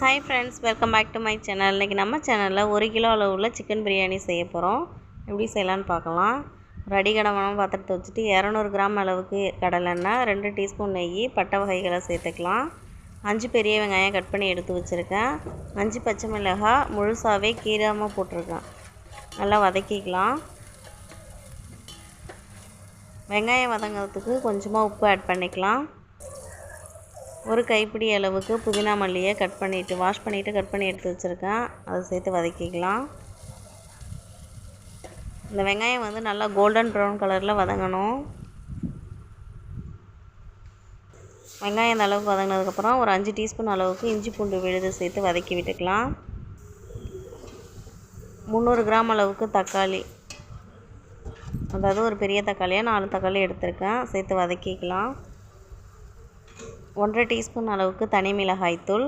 Hi friends welcome back to my channel இன்றைக்கி நம்ம சேனலில் ஒரு கிலோ அளவுள்ள சிக்கன் பிரியாணி செய்ய போகிறோம் எப்படி செய்யலான்னு பார்க்கலாம். ஒரு அடிகடமான பாத்திரத்தை வச்சுட்டு இரநூறு கிராம் அளவுக்கு கடலெண்ணெய் ரெண்டு டீஸ்பூன் நெய் பட்டை வகைகளை சேர்த்துக்கலாம். அஞ்சு பெரிய வெங்காயம் கட் பண்ணி எடுத்து வச்சுருக்கேன். அஞ்சு பச்சை மிளகாய் முழுசாகவே கீராமல் போட்டிருக்கேன். நல்லா வதக்கிக்கலாம். வெங்காயம் வதங்கிறதுக்கு கொஞ்சமாக உப்பு ஆட் பண்ணிக்கலாம். ஒரு கைப்பிடி அளவுக்கு புதினா மல்லியை கட் பண்ணிவிட்டு வாஷ் பண்ணிவிட்டு கட் பண்ணி எடுத்து வச்சுருக்கேன். அதை சேர்த்து வதக்கிக்கலாம். இந்த வெங்காயம் வந்து நல்லா கோல்டன் ப்ரௌன் கலரில் வதங்கணும். வெங்காயம் இந்த அளவுக்கு வதங்கினதுக்கப்புறம் ஒரு அஞ்சு டீஸ்பூன் அளவுக்கு இஞ்சி பூண்டு விழுது சேர்த்து வதக்கி விட்டுக்கலாம். முந்நூறு கிராம் அளவுக்கு தக்காளி. அதாவது ஒரு பெரிய தக்காளியாக நாலு தக்காளி எடுத்திருக்கேன். சேர்த்து வதக்கிக்கலாம். ஒன்றரை டீஸ்பூன் அளவுக்கு தனி மிளகாய்த்தூள்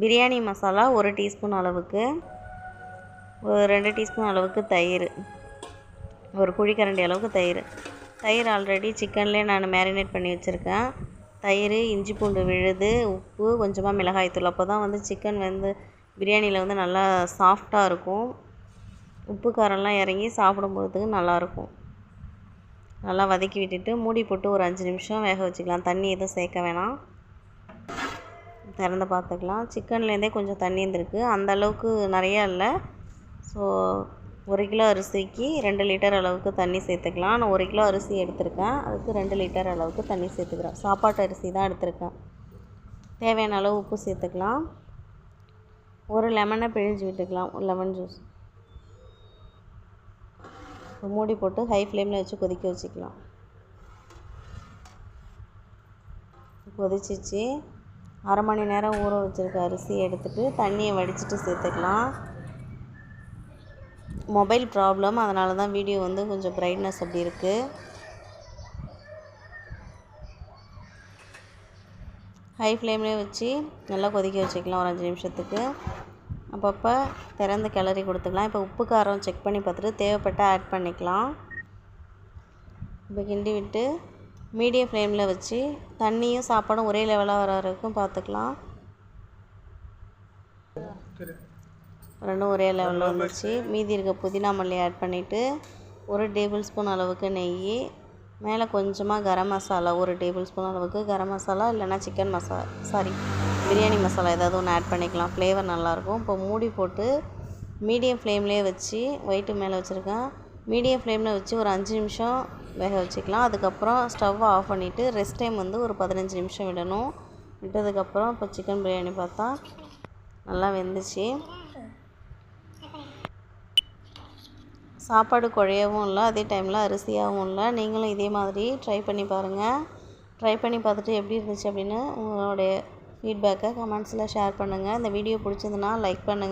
பிரியாணி மசாலா ஒரு டீஸ்பூன் அளவுக்கு ஒரு ரெண்டு டீஸ்பூன் அளவுக்கு தயிர் ஒரு குழிக்கரண்டி அளவுக்கு தயிர். தயிர் ஆல்ரெடி சிக்கன்லேயே நான் மேரினேட் பண்ணி வச்சுருக்கேன். தயிர் இஞ்சி பூண்டு விழுது உப்பு கொஞ்சமாக மிளகாய்த்தூள். அப்போ தான் வந்து சிக்கன் வந்து பிரியாணியில் வந்து நல்லா சாஃப்டாக இருக்கும். உப்பு காரம்லாம் இறங்கி சாப்பிடும்போதுக்கு நல்லாயிருக்கும் நல்லா வதக்கி விட்டுட்டு மூடி போட்டு ஒரு அஞ்சு நிமிஷம் வேக வச்சுக்கலாம். தண்ணி எதுவும் சேர்க்க வேணாம். திறந்து பார்த்துக்கலாம். சிக்கன்லேருந்தே கொஞ்சம் தண்ணி இருந்திருக்கு. அந்த அளவுக்கு நிறையா இல்லை. ஸோ ஒரு கிலோ அரிசிக்கு ரெண்டு லிட்டர் அளவுக்கு தண்ணி சேர்த்துக்கலாம். நான் ஒரு கிலோ அரிசி எடுத்திருக்கேன். அதுக்கு ரெண்டு லிட்டர் அளவுக்கு தண்ணி சேர்த்துக்கிறேன். சாப்பாட்டு அரிசி தான் எடுத்திருக்கேன். தேவையான அளவு உப்பு சேர்த்துக்கலாம். ஒரு லெமனை பிழிஞ்சு விட்டுக்கலாம். Lemon juice. மூடி போட்டு ஹை ஃப்ளேமில் வச்சு கொதிக்க வச்சுக்கலாம். கொதிச்சிச்சு. அரை மணி நேரம் ஊற வச்சுருக்க அரிசி எடுத்துகிட்டு தண்ணியை வடிச்சிட்டு சேர்த்துக்கலாம். மொபைல் ப்ராப்ளம் அதனால தான் வீடியோ வந்து கொஞ்சம் ப்ரைட்னஸ் அப்படி இருக்குது ஹை ஃப்ளேம்லேயே வச்சு நல்லா கொதிக்க வச்சுக்கலாம் ஒரு அஞ்சு நிமிஷத்துக்கு. அப்பப்போ திறந்து கிளறி கொடுத்துக்கலாம். இப்போ உப்பு காரம் செக் பண்ணி பார்த்துட்டு தேவைப்பட்டால் ஆட் பண்ணிக்கலாம். இப்போ கிண்டி விட்டு மீடியம் ஃப்ளேமில் வச்சு தண்ணியும் சாப்பாடும் ஒரே லெவலாக வர வரைக்கும் பார்த்துக்கலாம். ரெண்டும் ஒரே லெவலில் வந்துச்சு மீதி இருக்க புதினா மல்லி ஆட் பண்ணிவிட்டு ஒரு டேபிள் ஸ்பூன் அளவுக்கு நெய் மேலே கொஞ்சமாக கரம் மசாலா ஒரு டேபிள் ஸ்பூன் அளவுக்கு கரம் மசாலா இல்லைன்னா சிக்கன் மசாலா சாரி பிரியாணி மசாலா ஏதாவது ஒன்று ஆட் பண்ணிக்கலாம். ஃப்ளேவர் நல்லாயிருக்கும். இப்போ மூடி போட்டு மீடியம் ஃப்ளேம்லேயே வச்சு ஒயிட்டு மேலே வச்சுருக்கேன். மீடியம் ஃப்ளேமில் வச்சு ஒரு அஞ்சு நிமிஷம் வேக வச்சுக்கலாம். அதுக்கப்புறம் ஸ்டவ்வை ஆஃப் பண்ணிவிட்டு ரெஸ்ட் டைம் வந்து ஒரு பதினஞ்சு நிமிஷம் விடணும். விட்டதுக்கப்புறம் இப்போ சிக்கன் பிரியாணி பார்த்தா நல்லா வெந்துச்சு. சாப்பாடு குழையவும் இல்லை அதே டைமில் அரிசியாகவும் இல்லை. நீங்களும் இதே மாதிரி ட்ரை பண்ணி பாருங்கள் ட்ரை பண்ணி பார்த்துட்டு எப்படி இருந்துச்சு அப்படின்னு உங்களுடைய ஃபீட்பேக்கை கமெண்ட்ஸில் ஷேர் பண்ணுங்கள் இந்த வீடியோ பிடிச்சிருந்துன்னா லைக் பண்ணுங்கள்